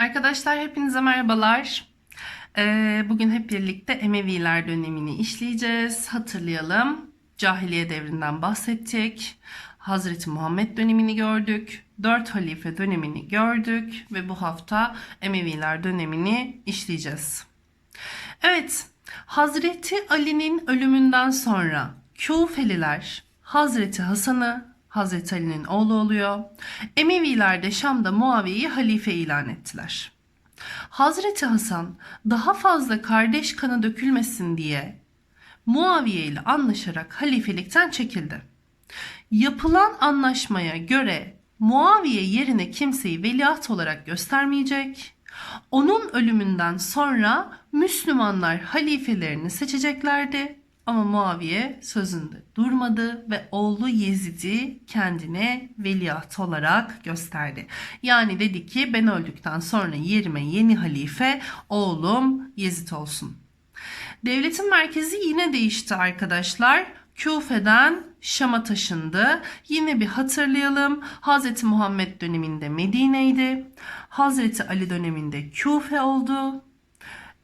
Arkadaşlar hepinize merhabalar. Ee, bugün hep birlikte Emeviler dönemini işleyeceğiz. Hatırlayalım. Cahiliye devrinden bahsettik. Hazreti Muhammed dönemini gördük. Dört halife dönemini gördük. Ve bu hafta Emeviler dönemini işleyeceğiz. Evet, Hazreti Ali'nin ölümünden sonra Küfeliler Hazreti Hasan'ı Hazreti Ali'nin oğlu oluyor. Emeviler de Şam'da Muaviye'yi halife ilan ettiler. Hazreti Hasan daha fazla kardeş kanı dökülmesin diye Muaviye ile anlaşarak halifelikten çekildi. Yapılan anlaşmaya göre Muaviye yerine kimseyi veliaht olarak göstermeyecek. Onun ölümünden sonra Müslümanlar halifelerini seçeceklerdi. Ama Muaviye sözünde durmadı ve oğlu Yezid'i kendine veliaht olarak gösterdi. Yani dedi ki ben öldükten sonra yerime yeni halife oğlum Yezid olsun. Devletin merkezi yine değişti arkadaşlar. Küfe'den Şam'a taşındı. Yine bir hatırlayalım. Hazreti Muhammed döneminde Medine'ydi. Hazreti Ali döneminde Küfe oldu.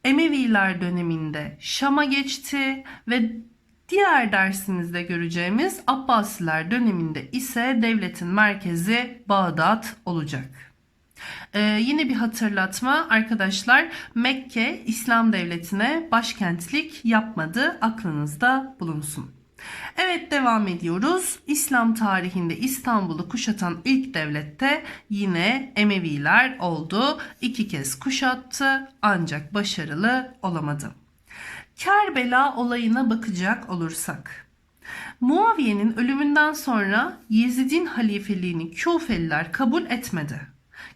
Emeviler döneminde Şam'a geçti ve diğer dersimizde göreceğimiz Abbasiler döneminde ise devletin merkezi Bağdat olacak. Ee, yine bir hatırlatma arkadaşlar Mekke İslam devletine başkentlik yapmadı aklınızda bulunsun. Evet devam ediyoruz. İslam tarihinde İstanbul'u kuşatan ilk devlette yine Emeviler oldu. İki kez kuşattı ancak başarılı olamadı. Kerbela olayına bakacak olursak. Muaviye'nin ölümünden sonra Yezid'in halifeliğini Küfeliler kabul etmedi.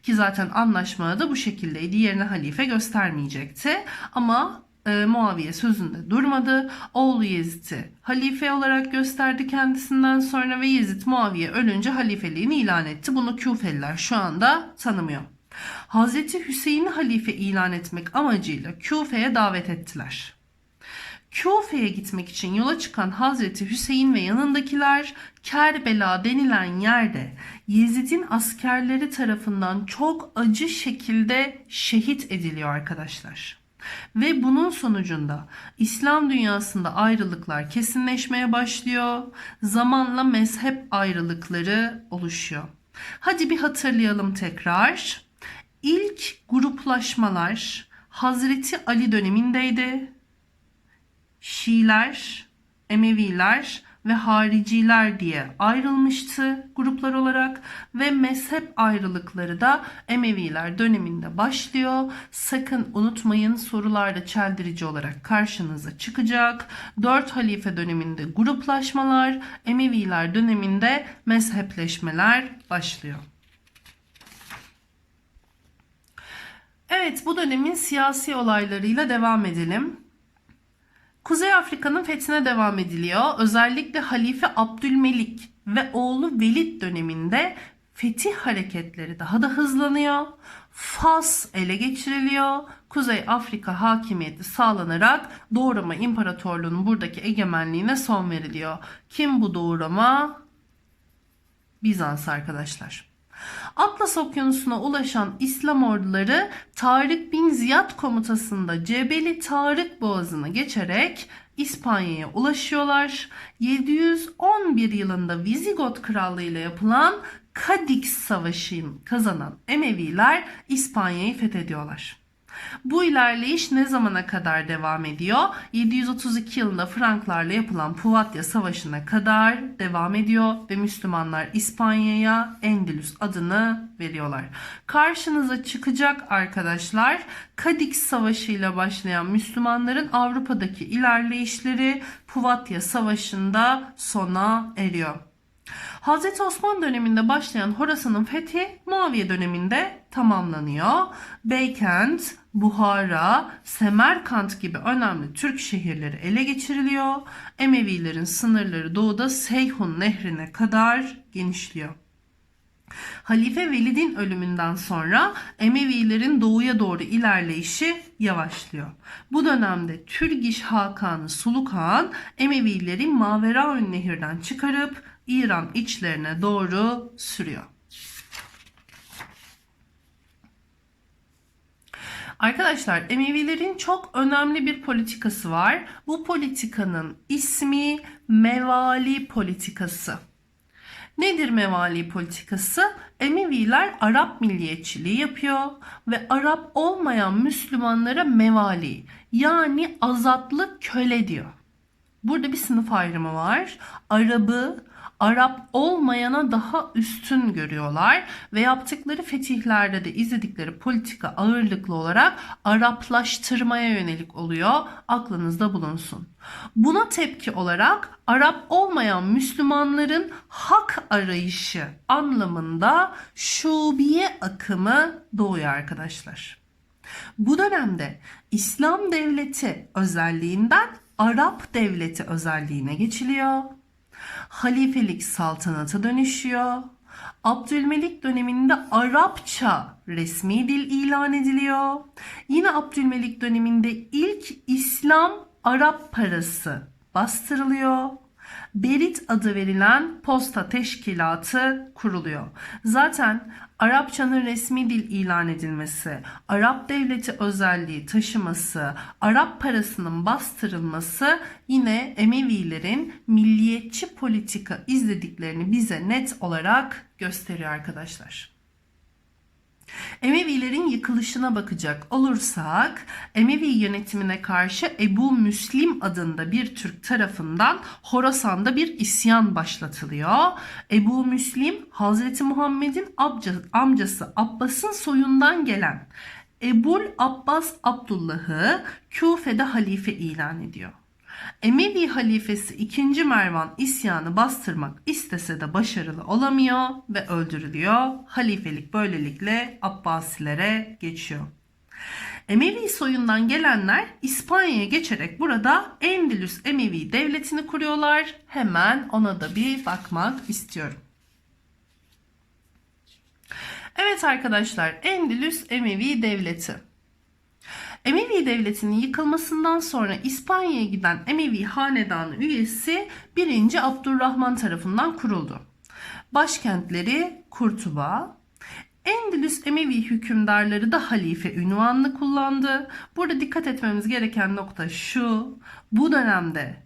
Ki zaten anlaşmada da bu şekildeydi. Yerine halife göstermeyecekti. Ama e, Muaviye sözünde durmadı. Oğlu Yezid'i halife olarak gösterdi kendisinden sonra ve Yezid Muaviye ölünce halifeliğini ilan etti. Bunu Küfeliler şu anda tanımıyor. Hazreti Hüseyin'i halife ilan etmek amacıyla Küfe'ye davet ettiler. Küfe'ye gitmek için yola çıkan Hazreti Hüseyin ve yanındakiler Kerbela denilen yerde Yezid'in askerleri tarafından çok acı şekilde şehit ediliyor arkadaşlar. Ve bunun sonucunda İslam dünyasında ayrılıklar kesinleşmeye başlıyor. Zamanla mezhep ayrılıkları oluşuyor. Hadi bir hatırlayalım tekrar. İlk gruplaşmalar Hazreti Ali dönemindeydi. Şiiler, Emeviler ve hariciler diye ayrılmıştı gruplar olarak ve mezhep ayrılıkları da Emeviler döneminde başlıyor. Sakın unutmayın sorularda çeldirici olarak karşınıza çıkacak. Dört halife döneminde gruplaşmalar, Emeviler döneminde mezhepleşmeler başlıyor. Evet bu dönemin siyasi olaylarıyla devam edelim. Kuzey Afrika'nın fethine devam ediliyor. Özellikle Halife Abdülmelik ve oğlu Velid döneminde fetih hareketleri daha da hızlanıyor. Fas ele geçiriliyor. Kuzey Afrika hakimiyeti sağlanarak Doğrama İmparatorluğu'nun buradaki egemenliğine son veriliyor. Kim bu Doğrama? Bizans arkadaşlar. Atlas Okyanusu'na ulaşan İslam orduları Tarık bin Ziyad komutasında Cebeli Tarık Boğazı'nı geçerek İspanya'ya ulaşıyorlar. 711 yılında Vizigot Krallığı ile yapılan Kadix Savaşı'nı kazanan Emeviler İspanya'yı fethediyorlar. Bu ilerleyiş ne zamana kadar devam ediyor? 732 yılında Franklarla yapılan Puvatya Savaşı'na kadar devam ediyor ve Müslümanlar İspanya'ya Endülüs adını veriyorlar. Karşınıza çıkacak arkadaşlar Kadix Savaşı ile başlayan Müslümanların Avrupa'daki ilerleyişleri Puvatya Savaşı'nda sona eriyor. Hazreti Osman döneminde başlayan Horasan'ın fethi Muaviye döneminde tamamlanıyor. Beykent, Buhara, Semerkant gibi önemli Türk şehirleri ele geçiriliyor. Emevilerin sınırları doğuda Seyhun nehrine kadar genişliyor. Halife Velid'in ölümünden sonra Emevilerin doğuya doğru ilerleyişi yavaşlıyor. Bu dönemde Türgiş Hakanı Suluk Han Emevileri Maveraün Nehir'den çıkarıp İran içlerine doğru sürüyor. Arkadaşlar Emevilerin çok önemli bir politikası var. Bu politikanın ismi Mevali politikası. Nedir mevali politikası? Emeviler Arap milliyetçiliği yapıyor ve Arap olmayan Müslümanlara mevali yani azatlı köle diyor. Burada bir sınıf ayrımı var. Arabı Arap olmayana daha üstün görüyorlar ve yaptıkları fetihlerde de izledikleri politika ağırlıklı olarak Araplaştırmaya yönelik oluyor. Aklınızda bulunsun. Buna tepki olarak Arap olmayan Müslümanların hak arayışı anlamında şubiye akımı doğuyor arkadaşlar. Bu dönemde İslam devleti özelliğinden Arap devleti özelliğine geçiliyor. Halifelik saltanata dönüşüyor. Abdülmelik döneminde Arapça resmi dil ilan ediliyor. Yine Abdülmelik döneminde ilk İslam Arap parası bastırılıyor. Berit adı verilen posta teşkilatı kuruluyor. Zaten Arapçanın resmi dil ilan edilmesi, Arap devleti özelliği taşıması, Arap parasının bastırılması yine Emevilerin milliyetçi politika izlediklerini bize net olarak gösteriyor arkadaşlar. Emevilerin yıkılışına bakacak olursak Emevi yönetimine karşı Ebu Müslim adında bir Türk tarafından Horasan'da bir isyan başlatılıyor. Ebu Müslim Hazreti Muhammed'in amcası Abbas'ın soyundan gelen Ebul Abbas Abdullah'ı Küfe'de halife ilan ediyor. Emevi halifesi 2. Mervan isyanı bastırmak istese de başarılı olamıyor ve öldürülüyor. Halifelik böylelikle Abbasilere geçiyor. Emevi soyundan gelenler İspanya'ya geçerek burada Endülüs Emevi devletini kuruyorlar. Hemen ona da bir bakmak istiyorum. Evet arkadaşlar Endülüs Emevi devleti. Emevi Devleti'nin yıkılmasından sonra İspanya'ya giden Emevi Hanedanı üyesi 1. Abdurrahman tarafından kuruldu. Başkentleri Kurtuba, Endülüs Emevi hükümdarları da halife ünvanını kullandı. Burada dikkat etmemiz gereken nokta şu. Bu dönemde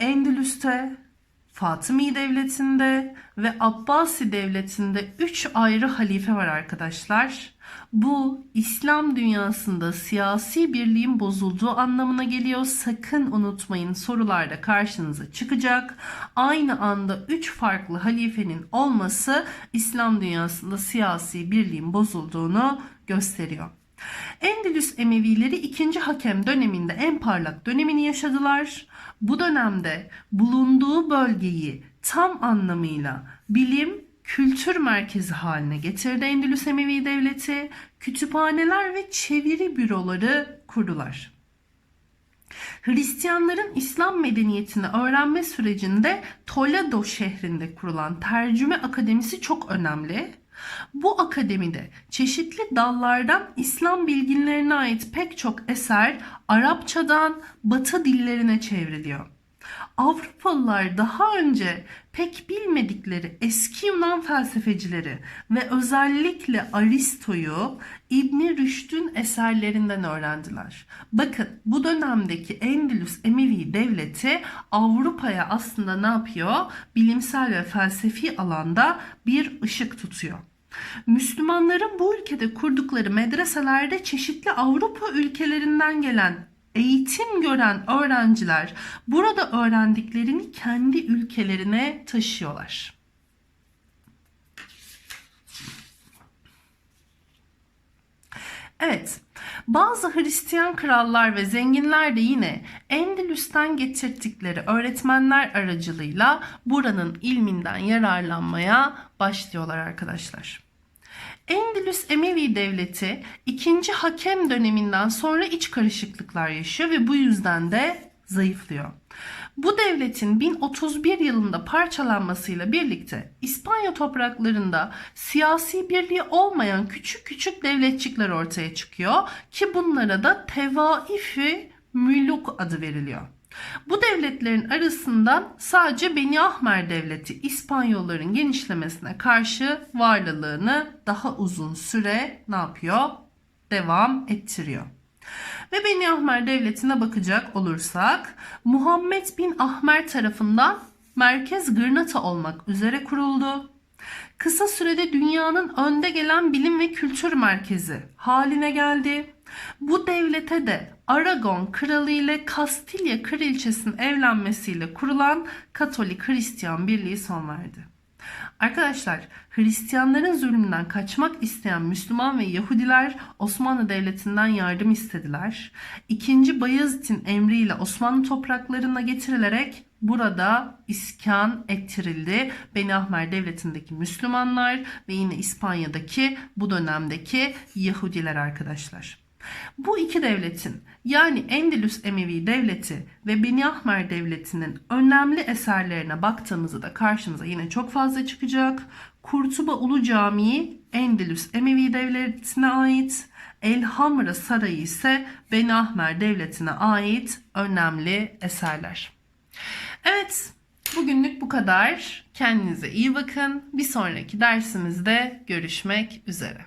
Endülüs'te Fatımi Devleti'nde ve Abbasi Devleti'nde 3 ayrı halife var arkadaşlar. Bu İslam dünyasında siyasi birliğin bozulduğu anlamına geliyor. Sakın unutmayın sorularda karşınıza çıkacak. Aynı anda 3 farklı halifenin olması İslam dünyasında siyasi birliğin bozulduğunu gösteriyor. Endülüs Emevileri 2. Hakem döneminde en parlak dönemini yaşadılar. Bu dönemde bulunduğu bölgeyi tam anlamıyla bilim, kültür merkezi haline getirdi Endülüs Emevi Devleti. Kütüphaneler ve çeviri büroları kurdular. Hristiyanların İslam medeniyetini öğrenme sürecinde Toledo şehrinde kurulan Tercüme Akademisi çok önemli. Bu akademide çeşitli dallardan İslam bilginlerine ait pek çok eser Arapçadan Batı dillerine çevriliyor. Avrupalılar daha önce pek bilmedikleri eski Yunan felsefecileri ve özellikle Aristo'yu İbni Rüşd'ün eserlerinden öğrendiler. Bakın bu dönemdeki Endülüs Emevi devleti Avrupa'ya aslında ne yapıyor? Bilimsel ve felsefi alanda bir ışık tutuyor. Müslümanların bu ülkede kurdukları medreselerde çeşitli Avrupa ülkelerinden gelen eğitim gören öğrenciler burada öğrendiklerini kendi ülkelerine taşıyorlar. Evet, bazı Hristiyan krallar ve zenginler de yine Endülüs'ten getirdikleri öğretmenler aracılığıyla buranın ilminden yararlanmaya başlıyorlar arkadaşlar. Endülüs Emevi Devleti 2. Hakem döneminden sonra iç karışıklıklar yaşıyor ve bu yüzden de zayıflıyor. Bu devletin 1031 yılında parçalanmasıyla birlikte İspanya topraklarında siyasi birliği olmayan küçük küçük devletçikler ortaya çıkıyor ki bunlara da Tevaifi Müluk adı veriliyor. Bu devletlerin arasından sadece Beni Ahmer Devleti İspanyolların genişlemesine karşı varlığını daha uzun süre ne yapıyor? devam ettiriyor. Ve Beni Ahmer Devleti'ne bakacak olursak Muhammed bin Ahmer tarafından merkez Gırnata olmak üzere kuruldu. Kısa sürede dünyanın önde gelen bilim ve kültür merkezi haline geldi. Bu devlete de Aragon kralı ile Kastilya kraliçesinin evlenmesiyle kurulan Katolik Hristiyan Birliği son verdi. Arkadaşlar Hristiyanların zulmünden kaçmak isteyen Müslüman ve Yahudiler Osmanlı Devleti'nden yardım istediler. İkinci Bayezid'in emriyle Osmanlı topraklarına getirilerek burada iskan ettirildi. Beni Ahmer Devleti'ndeki Müslümanlar ve yine İspanya'daki bu dönemdeki Yahudiler arkadaşlar. Bu iki devletin yani Endülüs Emevi Devleti ve Beni Ahmer Devleti'nin önemli eserlerine baktığımızda da karşımıza yine çok fazla çıkacak. Kurtuba Ulu Camii Endülüs Emevi Devleti'ne ait. Elhamra Sarayı ise Beni Ahmer Devleti'ne ait önemli eserler. Evet, bugünlük bu kadar. Kendinize iyi bakın. Bir sonraki dersimizde görüşmek üzere.